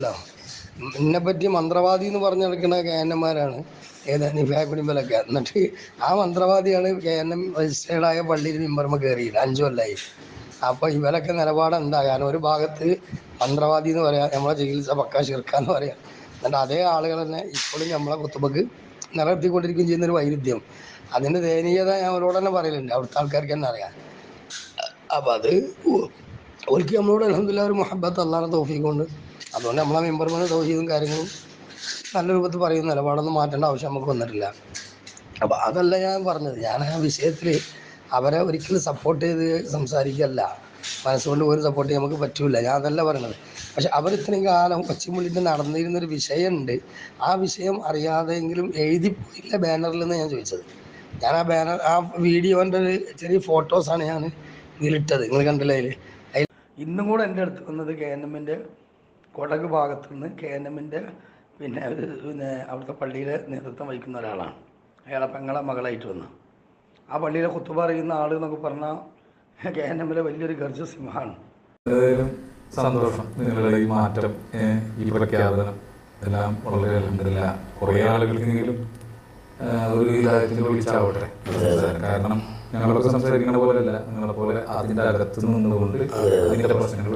ല്ലോ എന്നെ പറ്റി മന്ത്രവാദി എന്ന് പറഞ്ഞു നടക്കുന്ന കെ എൻ എമാരാണ് ഏതാനും നിഫാക്കുടിമ്പലൊക്കെ എന്നിട്ട് ആ മന്ത്രവാദിയാണ് കെ എൻ എം രജിസ്റ്റേർഡായ പള്ളിയിൽ മെമ്പർമ്മ കയറിയത് അഞ്ചു കൊല്ലായി. അപ്പോൾ ഇവരൊക്കെ നിലപാട് എന്താ? കാരണം ഒരു ഭാഗത്ത് മന്ത്രവാദി എന്ന് പറയാം നമ്മളെ ചികിത്സ പക്കാ ചെറുക്കാന്ന് പറയാം. എന്നിട്ട് അതേ ആളുകൾ തന്നെ ഇപ്പോഴും നമ്മളെ കുത്തുമ്പക്ക് നിലനിർത്തിക്കൊണ്ടിരിക്കുകയും ചെയ്യുന്ന ഒരു വൈരുദ്ധ്യം. അതിന്റെ ദയനീയത ഞാൻ അവരോട് തന്നെ പറയലുണ്ട്. അവിടുത്തെ ആൾക്കാർക്ക് തന്നെ അറിയാം. അപ്പം അത് ഓർക്ക് നമ്മളോട് അലഹമില്ല ഒരു മുഹബത്ത് അല്ലാതെ തോഫീക്ക് കൊണ്ട് അതുകൊണ്ട് നമ്മളെ മെമ്പർമാരുടെ തൗഹീദും കാര്യങ്ങളും നല്ല രൂപത്തിൽ പറയുന്ന നിലപാടൊന്നും മാറ്റേണ്ട ആവശ്യം നമുക്ക് വന്നിട്ടില്ല. അപ്പം അതല്ല ഞാൻ പറഞ്ഞത്. ഞാൻ ആ വിഷയത്തിൽ അവരെ ഒരിക്കലും സപ്പോർട്ട് ചെയ്ത് സംസാരിക്കല്ല. മനസ്സുകൊണ്ട് ഒരു സപ്പോർട്ട് നമുക്ക് പറ്റൂല. ഞാൻ അതല്ല പറയണത്. പക്ഷെ അവർ ഇത്രയും കാലം കൊച്ചിമുള്ളിന്റെ നടന്നിരുന്നൊരു വിഷയമുണ്ട് ആ വിഷയം അറിയാതെങ്കിലും എഴുതി പോയില്ല ബാനറിൽ നിന്ന് ഞാൻ ചോദിച്ചത്. ഞാൻ ആ ബാനർ ആ വീഡിയോന്റെ ഒരു ചെറിയ ഫോട്ടോസാണ് ഞാൻ ഇതിലിട്ടത്. നിങ്ങൾ കണ്ടില്ലേ അതിൽ ഇന്നും കൂടെ എന്റെ അടുത്ത് വന്നത് കെ എൻ എമ്മിന്റെ കൊടക് ഭാഗത്തു നിന്ന് കെ എൻ എമ്മിന്റെ പിന്നെ ഒരു പിന്നെ അവിടുത്തെ പള്ളിയിലെ നേതൃത്വം വഹിക്കുന്ന ഒരാളാണ്. അയാളെ പെങ്ങളെ മകളായിട്ട് വന്നു. ആ പള്ളിയിലെ കുത്തുപ അറിയുന്ന ആൾ എന്നൊക്കെ പറഞ്ഞാൽ കെ എൻ എമ്മിലെ വലിയൊരു ഗർജ സിംഹമാണ്. സന്തോഷം. നിങ്ങളുടെ ഈ മാറ്റം ഈ പ്രഖ്യാപനം എല്ലാം വളരെ അലഹമില്ല കുറേ ആളുകൾക്കെങ്കിലും ഒരു ഇതായത്തിന് വിളിച്ചാവട്ടെ കാരണം ഞങ്ങളൊക്കെ സംസാരിക്കുന്ന പോലെയല്ല. നിങ്ങളെ പോലെ അതിന്റെ അകത്ത് നിന്നുകൊണ്ട് അതിന്റെ പ്രശ്നങ്ങൾ